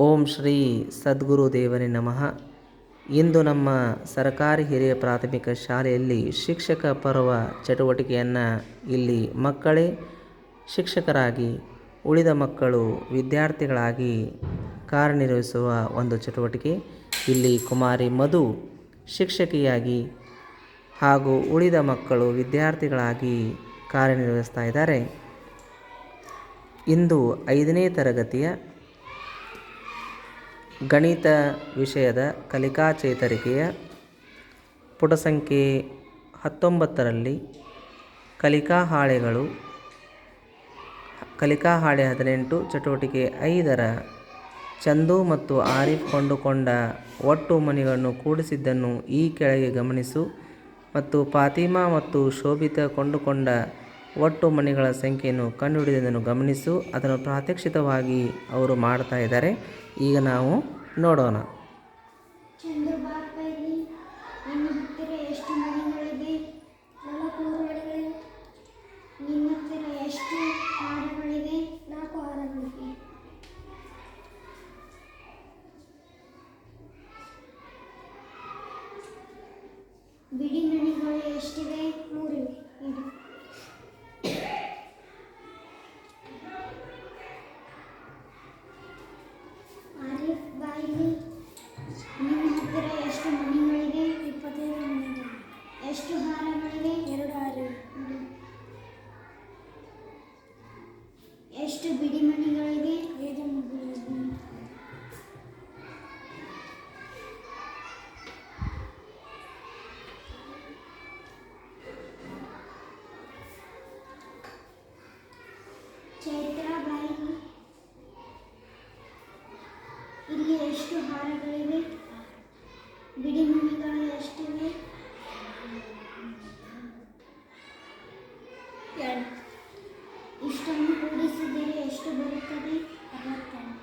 ಓಂ ಶ್ರೀ ಸದ್ಗುರು ದೇವರೇ ನಮಃ. ಇಂದು ನಮ್ಮ ಸರ್ಕಾರಿ ಹಿರಿಯ ಪ್ರಾಥಮಿಕ ಶಾಲೆಯಲ್ಲಿ ಶಿಕ್ಷಕ ಪರ್ವ ಚಟುವಟಿಕೆಯನ್ನು ಇಲ್ಲಿ ಮಕ್ಕಳೇ, ಶಿಕ್ಷಕರಾಗಿ, ಉಳಿದ ಮಕ್ಕಳು, ವಿದ್ಯಾರ್ಥಿಗಳಾಗಿ ಕಾರ್ಯನಿರ್ವಹಿಸುವ ಒಂದು ಚಟುವಟಿಕೆ. ಇಲ್ಲಿ ಕುಮಾರಿ ಮಧು ಶಿಕ್ಷಕಿಯಾಗಿ ಹಾಗೂ ಉಳಿದ ಮಕ್ಕಳು, ವಿದ್ಯಾರ್ಥಿಗಳಾಗಿ ಕಾರ್ಯನಿರ್ವಹಿಸ್ತಾ ಇದ್ದಾರೆ. ಇಂದು ಐದನೇ ತರಗತಿಯ ಗಣಿತ ವಿಷಯದ ಕಲಿಕಾ ಚೇತರಿಕೆಯ ಪುಟ ಸಂಖ್ಯೆ ಹತ್ತೊಂಬತ್ತರಲ್ಲಿ ಕಲಿಕಾ ಹಾಳೆಗಳು, ಕಲಿಕಾ ಹಾಳೆ ಹದಿನೆಂಟು, ಚಟುವಟಿಕೆ ಐದರ ಚಂದು ಮತ್ತು ಆರಿಫ್ ಕೊಂಡುಕೊಂಡ ಒಟ್ಟು ಮನೆಗಳನ್ನು ಕೂಡಿಸಿದ್ದನ್ನು ಈ ಕೆಳಗೆ ಗಮನಿಸು ಮತ್ತು ಫಾತಿಮಾ ಮತ್ತು ಶೋಭಿತ ಕೊಂಡುಕೊಂಡ ಒಟ್ಟು ಮಣಿಗಳ ಸಂಖ್ಯೆಯನ್ನು ಕಂಡುಹಿಡಿದನ್ನು ಗಮನಿಸು. ಅದನ್ನು ಪ್ರಾತ್ಯಕ್ಷಿತವಾಗಿ ಅವರು ಮಾಡ್ತಾ ಇದ್ದಾರೆ. ಈಗ ನಾವು ನೋಡೋಣ. ಬಿಡಿ ನಣಿಗಳು ಎಷ್ಟಿವೆ? ಹತ್ತಿರ ಚೈತ್ರ ಬಾಯಿಲಿ ಇಲ್ಲಿ ಎಷ್ಟು ಹಾರಗಳಿವೆ? ಬಿಡಿಮಣಿಗಳು ಎಷ್ಟಿವೆ? ಇಷ್ಟನ್ನು ಕೂಡಿಸಿದರೆ ಎಷ್ಟು ಬರುತ್ತದೆ? ಅರವತ್ತೆರಡು.